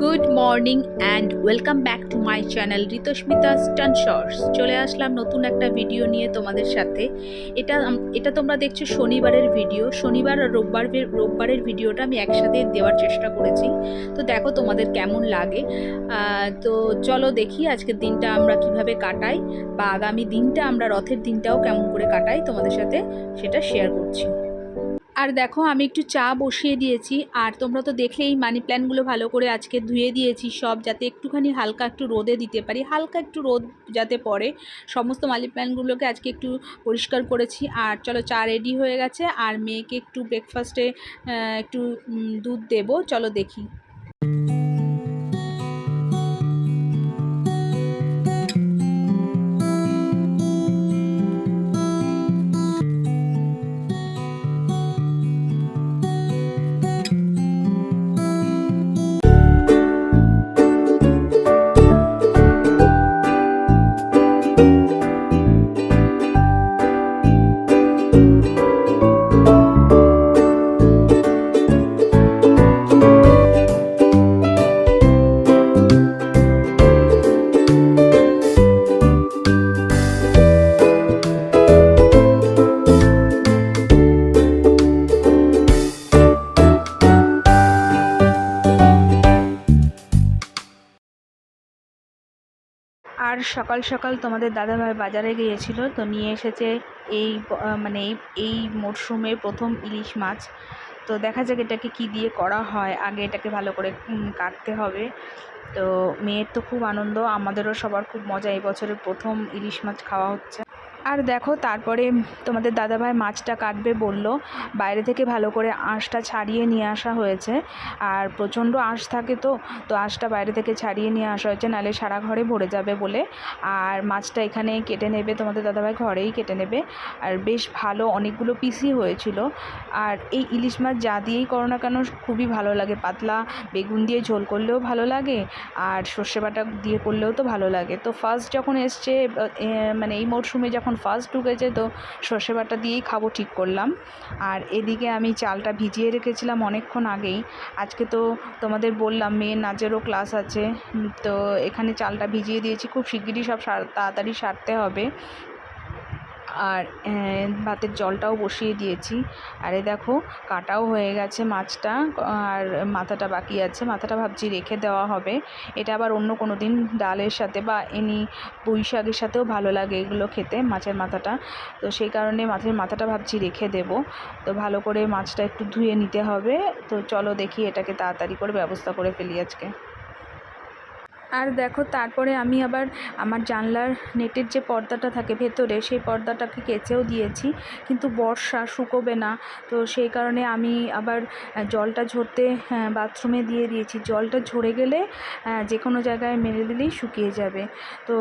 Good morning and welcome back to my channel Ritasmita stun shorts চলে আসলাম নতুন একটা video নিয়ে তোমাদের সাথে। এটা এটা তোমরা দেখছ শনিবারের ভিডিও শনিবার আর রোববার রোববারের ভিডিওটা আমি একসাথে দেওয়ার চেষ্টা করেছি। তো দেখো তোমাদের কেমন লাগে। তো চলো দেখি আজকের দিনটা আমরা কীভাবে কাটাই। বা আগামী দিনটা আমরা রথের দিনটাও কেমন করে কাটাই তোমাদের সাথে সেটা শেয়ার করছি। আর দেখো, আমি একটু চা বসিয়ে দিয়েছি। আর তোমরা তো দেখলেই মানি প্ল্যান্টগুলো ভালো করে আজকে ধুয়ে দিয়েছি সব, যাতে একটুখানি হালকা একটু রোদে দিতে পারি। হালকা একটু রোদ যাতে পড়ে, সমস্ত মানি প্ল্যান্টগুলোকে আজকে একটু পরিষ্কার করেছি। আর চলো, চা রেডি হয়ে গেছে। আর মেয়েকে একটু ব্রেকফাস্টে একটু দুধ দেব। চলো দেখি। সকাল সকাল তোমাদের দাদাভাই বাজারে গিয়েছিল তো নিয়ে এসেছে এই মানে এই মরশুমে প্রথম ইলিশ মাছ। তো দেখা যাক এটাকে কি দিয়ে করা হয়। আগে এটাকে ভালো করে কাটতে হবে। তো মেয়ের তো খুব আনন্দ, আমাদেরও সবার খুব মজা। এই বছরের প্রথম ইলিশ মাছ খাওয়া হচ্ছে। আর দেখো, তারপরে তোমাদের দাদাভাই মাছটা কাটবে বলল। বাইরে থেকে ভালো করে আঁশটা ছাড়িয়ে নিয়ে আসা হয়েছে। আর প্রচণ্ড আঁশ থাকে তো তো আঁশটা বাইরে থেকে ছাড়িয়ে নিয়ে আসা হয়েছে নাহলে সারা ঘরে ভরে যাবে বলে। আর মাছটা এখানে কেটে নেবে, তোমাদের দাদাভাই ঘরেই কেটে নেবে। আর বেশ ভালো অনেকগুলো পিসি হয়েছিল। আর এই ইলিশ মাছ যা দিয়েই করো না কেন, খুবই ভালো লাগে। পাতলা বেগুন দিয়ে ঝোল করলেও ভালো লাগে, আর সর্ষে বাটা দিয়ে করলেও তো ভালো লাগে। তো ফার্স্ট যখন এসছে মানে এই মরশুমে যখন ফার্স্ট ঢুকেছে তো সর্ষে বাটা দিয়েই খাব ঠিক করলাম। আর এদিকে আমি চালটা ভিজিয়ে রেখেছিলাম অনেকক্ষণ আগেই। আজকে তো তোমাদের বললাম মেয়ের নাচেরও ক্লাস আছে। তো এখানে চালটা ভিজিয়ে দিয়েছি, খুব শিগগিরই সব তাড়াতাড়ি সারতে হবে। আর ভাতের জলটাও বসিয়ে দিয়েছি। আরে দেখো, কাটাও হয়ে গেছে মাছটা, আর মাথাটা বাকি আছে। মাথাটা ভাবছি রেখে দেওয়া হবে। এটা আবার অন্য কোনো দিন ডালের সাথে বা এনি পুঁই শাকের সাথেও ভালো লাগে এগুলো খেতে, মাছের মাথাটা। তো সেই কারণে মাছের মাথাটা ভাবছি রেখে দেব। তো ভালো করে মাছটা একটু ধুয়ে নিতে হবে। তো চলো দেখি এটাকে তাড়াতাড়ি করে ব্যবস্থা করে ফেলি আজকে। আর দেখো তারপরে আমি আবার আমার জানলার নেটের যে পর্দাটা থাকে ভেতরে সেই পর্দাটাকে কেচেও দিয়েছি। কিন্তু বর্ষা শুকোবে না তো সেই কারণে আমি আবার জলটা ঝরতে হ্যাঁ, বাথরুমে দিয়ে দিয়েছি। জলটা ঝরে গেলে যে কোনো জায়গায় মেরে দিলেই শুকিয়ে যাবে। তো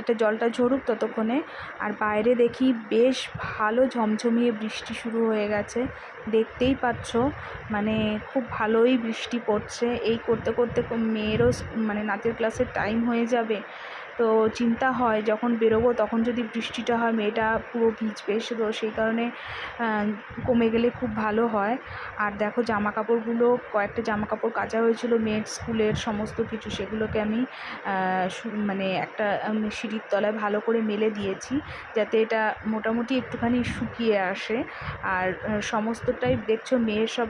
এটা জলটা ঝরুক ততক্ষণে। আর বাইরে দেখি বেশ ভালো ঝমঝমিয়ে বৃষ্টি শুরু হয়ে গেছে। দেখতেই পাচ্ছ। মানে খুব ভালোই বৃষ্টি পড়ছে। এই করতে করতে মেয়েরও মানে নাচের ক্লাসের টাইম হয়ে যাবে। তো চিন্তা হয় যখন বেরোবো তখন যদি বৃষ্টিটা হয়, মেয়েটা পুরো ভিজবে তো সেই কারণে কমে গেলে খুব ভালো হয়। আর দেখো জামা কাপড়গুলো কয়েকটা জামা কাপড় কাচা হয়েছিল, মেয়ের স্কুলের সমস্ত কিছু সেগুলোকে আমি মানে একটা সিঁড়ির তলায় ভালো করে মেলে দিয়েছি, যাতে এটা মোটামুটি একটুখানি শুকিয়ে আসে। আর সমস্তটাই দেখছ মেয়ের সব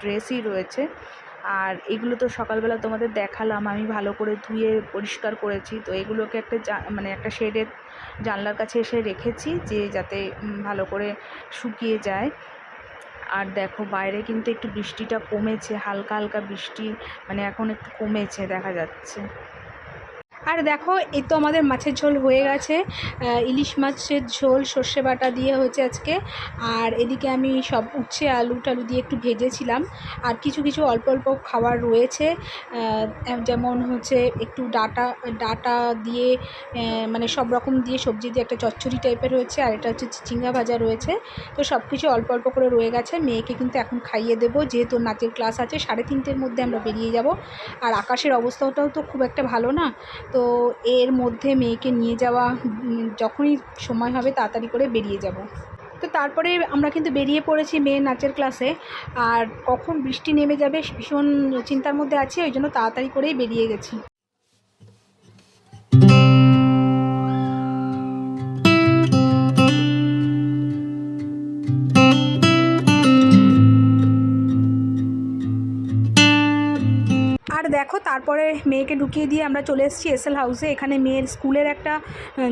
ড্রেসই রয়েছে। আর এগুলো তো সকালবেলা তোমাদের দেখালাম, আমি ভালো করে ধুয়ে পরিষ্কার করেছি। তো এগুলোকে একটা মানে একটা শেডের জানলার কাছে এসে রেখেছি যে যাতে ভালো করে শুকিয়ে যায়। আর দেখো বাইরে কিন্তু একটু বৃষ্টিটা কমেছে, হালকা হালকা বৃষ্টি মানে এখন একটু কমেছে, দেখা যাচ্ছে। আর দেখো, এই তো আমাদের মাছের ঝোল হয়ে গেছে। ইলিশ মাছের ঝোল, সর্ষে বাটা দিয়ে হয়েছে আজকে। আর এদিকে আমি সব উচ্ছে, আলু টালু দিয়ে একটু ভেজেছিলাম। আর কিছু কিছু অল্প অল্প খাবার রয়েছে। যেমন হচ্ছে একটু ডাটা ডাটা দিয়ে মানে সব রকম দিয়ে সবজি দিয়ে একটা চচ্চড়ি টাইপের রয়েছে। আর এটা হচ্ছে চিচিঙ্গা ভাজা রয়েছে। তো সব কিছু অল্প অল্প করে রয়ে গেছে। মেয়েকে কিন্তু এখন খাইয়ে দেবো। যেহেতু নাচের ক্লাস আছে, সাড়ে তিনটের মধ্যে আমরা বেরিয়ে যাব। আর আকাশের অবস্থাটাও তো খুব একটা ভালো না। তো এর মধ্যে মেয়েকে নিয়ে যাওয়া যখনই সময় হবে তাড়াতাড়ি করে বেরিয়ে যাব। তো তারপরে আমরা কিন্তু বেরিয়ে পড়েছি মেয়ে নাচের ক্লাসে আর কখন বৃষ্টি নেমে যাবে ভীষণ চিন্তার মধ্যে আছি, ওই জন্য তাড়াতাড়ি করেই বেরিয়ে গেছি। দেখো, তারপরে মেয়েকে ঢুকিয়ে দিয়ে আমরা চলে এসেছি এসএল হাউসে। এখানে মেয়ের স্কুলের একটা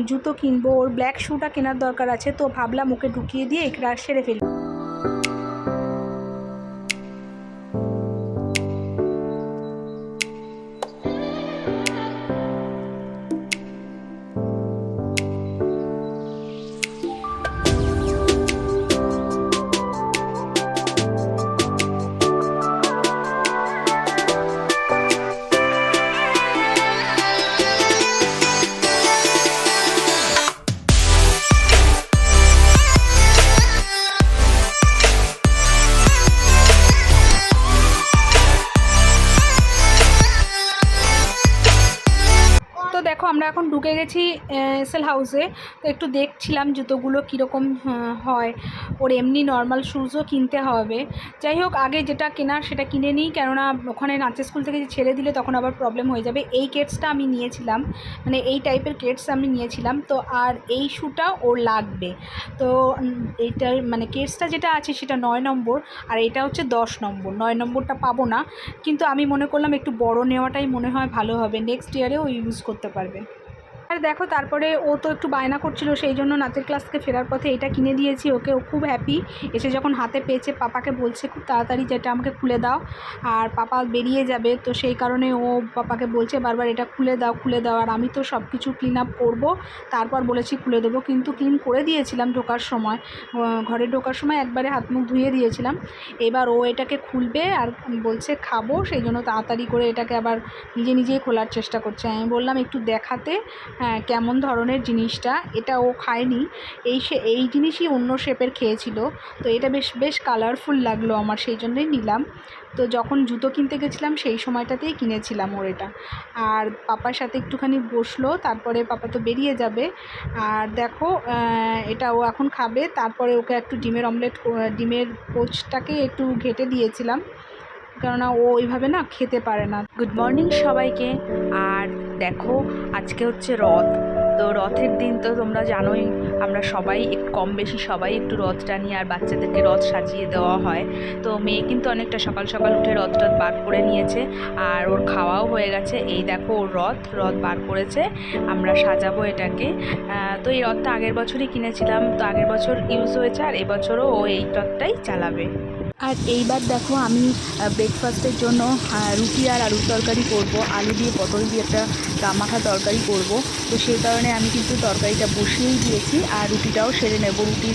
জুতো কিনবো, ওর ব্ল্যাক শ্যুটা কেনার দরকার আছে। তো ভাবলাম ওকে ঢুকিয়ে দিয়ে এটা সেরে ফেলি। গেছি এসএল হাউসে। তো একটু দেখছিলাম জুতোগুলো কীরকম, হয় ওর এমনি নর্মাল শ্যুজও কিনতে হবে। যাই হোক, আগে যেটা কেনার সেটা কিনে নিই। কেননা, ওখানে নাচের স্কুল থেকে যে ছেড়ে দিলে তখন আবার প্রবলেম হয়ে যাবে। এই কেটসটা আমি নিয়েছিলাম। মানে এই টাইপের কেটস আমি নিয়েছিলাম। তো আর এই শ্যুটা ওর লাগবে। তো এইটার মানে কেটসটা যেটা আছে সেটা নয় নম্বর। আর এটা হচ্ছে দশ নম্বর। নয় নম্বরটা পাবো না। কিন্তু আমি মনে করলাম একটু বড় নেওয়াটাই মনে হয় ভালো হবে। নেক্সট ইয়ারে ইয়ারেও ইউজ করতে পারবে। আর দেখো, তারপরে ও তো একটু বায়না করছিল, সেই জন্য নাচের ক্লাস থেকে ফেরার পথে এটা কিনে দিয়েছি, ওকে ও খুব হ্যাপি এসে যখন হাতে পেয়েছে, পাপাকে বলছে খুব তাড়াতাড়ি যেটা আমাকে খুলে দাও, আর পাপা বেরিয়ে যাবে, তো সেই কারণে ও পাপাকে বলছে বারবার এটা খুলে দাও খুলে দাও, আর আমি তো সব কিছু ক্লিন আপ করব। তারপর বলেছি খুলে দেবো, কিন্তু ক্লিন করে দিয়েছিলাম ঢোকার সময়। ঘরে ঢোকার সময় একবারে হাত মুখ ধুয়ে দিয়েছিলাম। এবার ও এটাকে খুলবে আর বলছে খাব, সেই জন্য তাড়াতাড়ি করে এটাকে আবার নিজে নিজেই খোলার চেষ্টা করছে। আমি বললাম, একটু দেখাতে। হ্যাঁ কেমন ধরনের জিনিসটা এটা ও খায়নি। এই সে, এই জিনিসই অন্য শেপের খেয়েছিল। তো এটা বেশ বেশ কালারফুল লাগল আমার, সেই জন্যই নিলাম। তো যখন জুতো কিনতে গেছিলাম, সেই সময়টাতেই কিনেছিলাম ওর এটা। আর পাপার সাথে একটুখানি বসল, তারপরে পাপা তো বেরিয়ে যাবে। আর দেখো এটা ও এখন খাবে। তারপরে ওকে একটু ডিমের অমলেট ডিমের পোচটাকে একটু ঘেটে দিয়েছিলাম। কেননা ও ওইভাবে না খেতে পারে না। গুড মর্নিং সবাইকে। আর দেখো, আজকে হচ্ছে রথ। তো রথের দিন তো তোমরা জানোই, আমরা সবাই একটু কম বেশি সবাই একটু রথ টানি আর বাচ্চাদেরকে রথ সাজিয়ে দেওয়া হয়। তো মেয়ে কিন্তু অনেকটা সকাল সকাল উঠে রথ টথ বার করে নিয়েছে, আর ওর খাওয়াও হয়ে গেছে। এই দেখো ওর রথ রথ বার করেছে, আমরা সাজাবো এটাকে। তো এই রথটা আগের বছরই কিনেছিলাম, তো আগের বছর ইউজ হয়েছে, আর এবছরও ও এই রথটাই চালাবে। আর এইবার দেখো আমি ব্রেকফাস্টের জন্য রুটি আর আলুর তরকারি করব। আলু দিয়ে পটল দিয়ে একটা গামাখা তরকারি করব। তো সেই কারণে আমি কিন্তু তরকারিটা বসিয়েই দিয়েছি আর রুটিটাও সেরে নেব। রুটি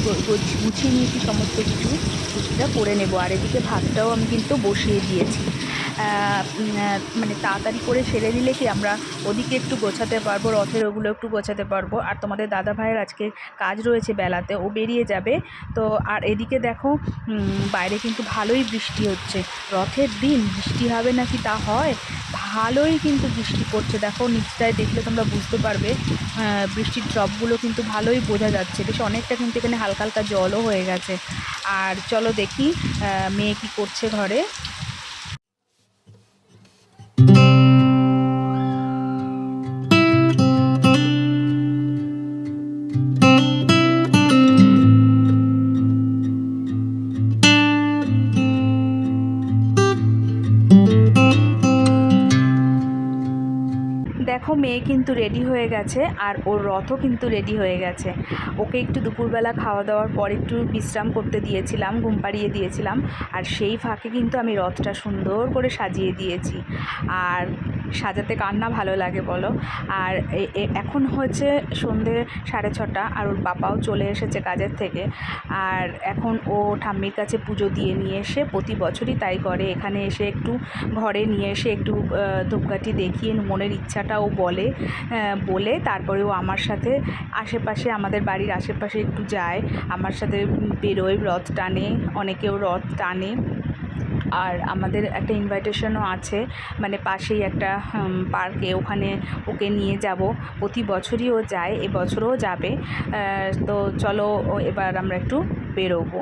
গুছিয়ে নিয়েছি সমস্ত কিছু। রুটিটা করে নেব। আর এদিকে ভাতটাও আমি কিন্তু বসিয়ে দিয়েছি। মানে তাড়াতাড়ি করে সেরে নিলে কি আমরা ওদিকে একটু গোছাতে পারব, রথের ওগুলো একটু গোছাতে পারব। আর তোমাদের দাদা ভাইয়ের আজকে কাজ রয়েছে বেলাতে, ও বেরিয়ে যাবে। তো আর এদিকে দেখো বাইরে কিন্তু ভালোই বৃষ্টি হচ্ছে। রথের দিন বৃষ্টি হবে নাকি তা হয়? ভালোই কিন্তু বৃষ্টি পড়ছে। দেখো, নিচটায় দেখলে তোমরা বুঝতে পারবে। বৃষ্টির ড্রপগুলো কিন্তু ভালোই বোঝা যাচ্ছে। বেশ অনেকটা কিন্তু এখানে হালকা হালকা জলও হয়ে গেছে। আর চলো দেখি মেয়ে কি করছে ঘরে। মেয়ে কিন্তু রেডি হয়ে গেছে আর ওর রথও কিন্তু রেডি হয়ে গেছে। ওকে একটু দুপুরবেলা খাওয়া দাওয়ার পর একটু বিশ্রাম করতে দিয়েছিলাম, ঘুম পাড়িয়ে দিয়েছিলাম। আর সেই ফাঁকে কিন্তু আমি রথটা সুন্দর করে সাজিয়ে দিয়েছি। আর সাজাতে কার না ভালো লাগে বলো? আর এখন হচ্ছে সন্ধে সাড়ে ছটা, আর ওর বাবাও চলে এসেছে কাজের থেকে। আর এখন ও ঠাম্মির কাছে পুজো দিয়ে নিয়ে এসে প্রতি বছরই তাই করে। এখানে এসে একটু ঘরে নিয়ে এসে একটু ধূপকাঠি দেখিয়ে মনের ইচ্ছাটা ও বলে বলে তারপরে ও আমার সাথে আশেপাশে, আমাদের বাড়ির আশেপাশে একটু যায়। আমার সাথে বেরোয়, রথ টানে অনেকেও রথ টানে। আর আমাদের একটা ইনভাইটেশনও আছে। মানে পাশেই একটা পার্কে ওখানে ওকে নিয়ে যাব। প্রতি বছরই ও যায় এবছরও যাবে। তো চলো, এবার আমরা একটু বেরোবো।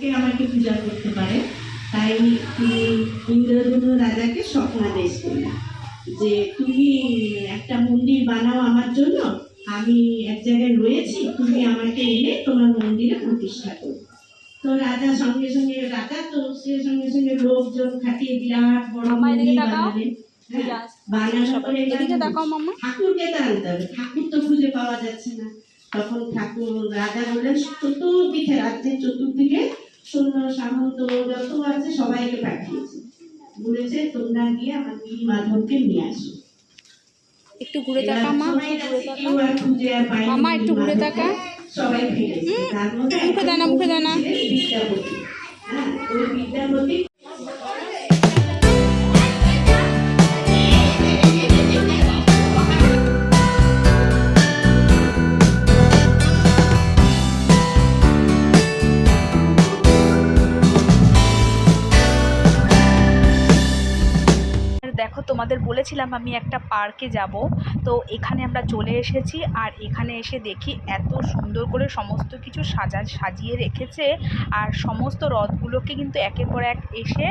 কে আমাকে পূজা করতে পারে তাই তিনি ইন্দ্রধনু রাজাকে স্বপ্নাদেশ দিলেন যে তুমি একটা মন্দির বানাও আমার জন্য আমি এক জায়গায় রয়েছি তুমি আমাকে এনে তোমার মন্দিরে প্রতিষ্ঠা করো। তো রাজা সঙ্গে সঙ্গে রাজা তো সে সঙ্গে সঙ্গে লোকজন খাটিয়ে বিরাট বড় মন্দির বানালেন ঠাকুরকে তো হবে? ঠাকুর তো খুঁজে পাওয়া যাচ্ছে না। তখন ঠাকুর রাজা বললেন চতুর্দিকে রাজ্যের চতুর্দিকে সৈন্য সামন্ত যত আছে সবাইকে পাঠিয়েছে। বলেছে তোমরা গিয়ে আমার নীল মাধবকে নিয়ে আসো। একটু ঘুরে থাকা তাকা মা। মামা, একটু ঘুরে থাকা তাকা। সবাই ফিরে মুখে দানা মুখে দানা। বিদ্যাপতি হ্যাঁ ওই বিদ্যাপতি বলেছিলাম আমি একটা পার্কে যাব। তো এখানে আমরা চলে এসেছি আর এখানে এসে দেখি এত সুন্দর করে সমস্ত কিছু সাজা, সাজিয়ে রেখেছে। আর সমস্ত রথগুলোকে কিন্তু একের পর এক এসে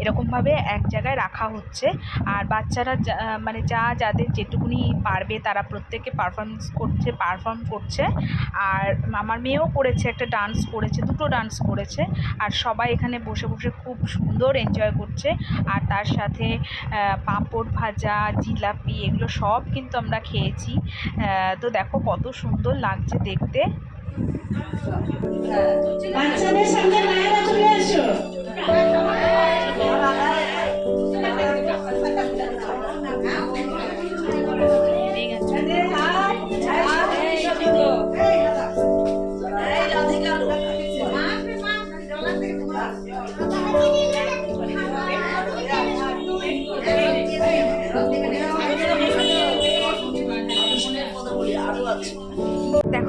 এরকমভাবে এক জায়গায় রাখা হচ্ছে। আর বাচ্চারা মানে যা যাদের যেটুকুনি পারবে তারা প্রত্যেকে পারফরমেন্স করছে পারফর্ম করছে। আর আমার মেয়েও করেছে, একটা ডান্স করেছে, দুটো ডান্স করেছে। আর সবাই এখানে বসে বসে খুব সুন্দর এনজয় করছে। আর তার সাথে পাঁপড় ভাজা জিলাপি এগুলো সব কিন্তু আমরা খেয়েছি। তো দেখো কত সুন্দর লাগছে দেখতে। বাচ্চাদের সামনে মায়েরা চলে আসো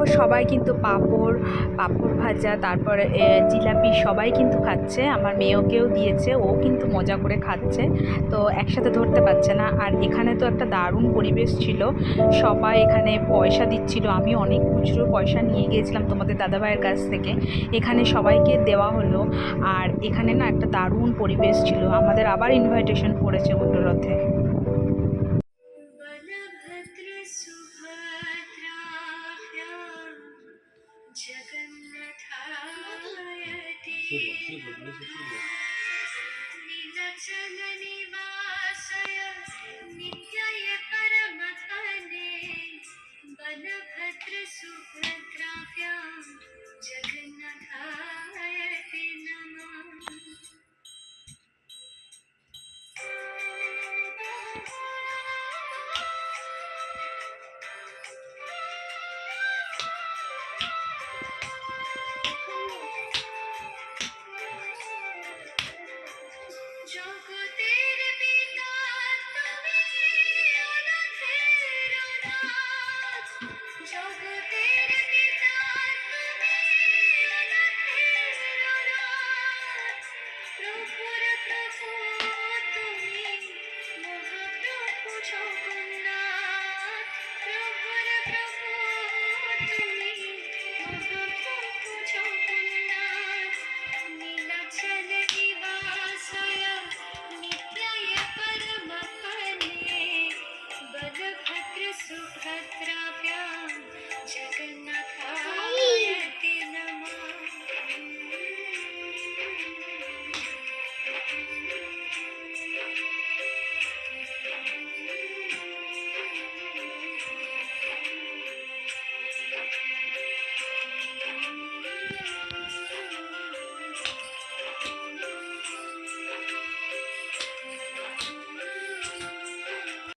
দেখো সবাই কিন্তু পাঁপড় পাঁপড় ভাজা, তারপরে জিলাপি সবাই কিন্তু খাচ্ছে। আমার মেয়েকেও দিয়েছে, ও কিন্তু মজা করে খাচ্ছে। তো একসাথে ধরতে পারছে না। আর এখানে তো একটা দারুণ পরিবেশ ছিল। সবাই এখানে পয়সা দিচ্ছিল। আমি অনেক খুচরো পয়সা নিয়ে গিয়েছিলাম তোমাদের দাদাভাইয়ের কাছ থেকে। এখানে সবাইকে দেওয়া হলো। আর এখানে না একটা দারুণ পরিবেশ ছিল। আমাদের আবার ইনভাইটেশন করেছে রথে।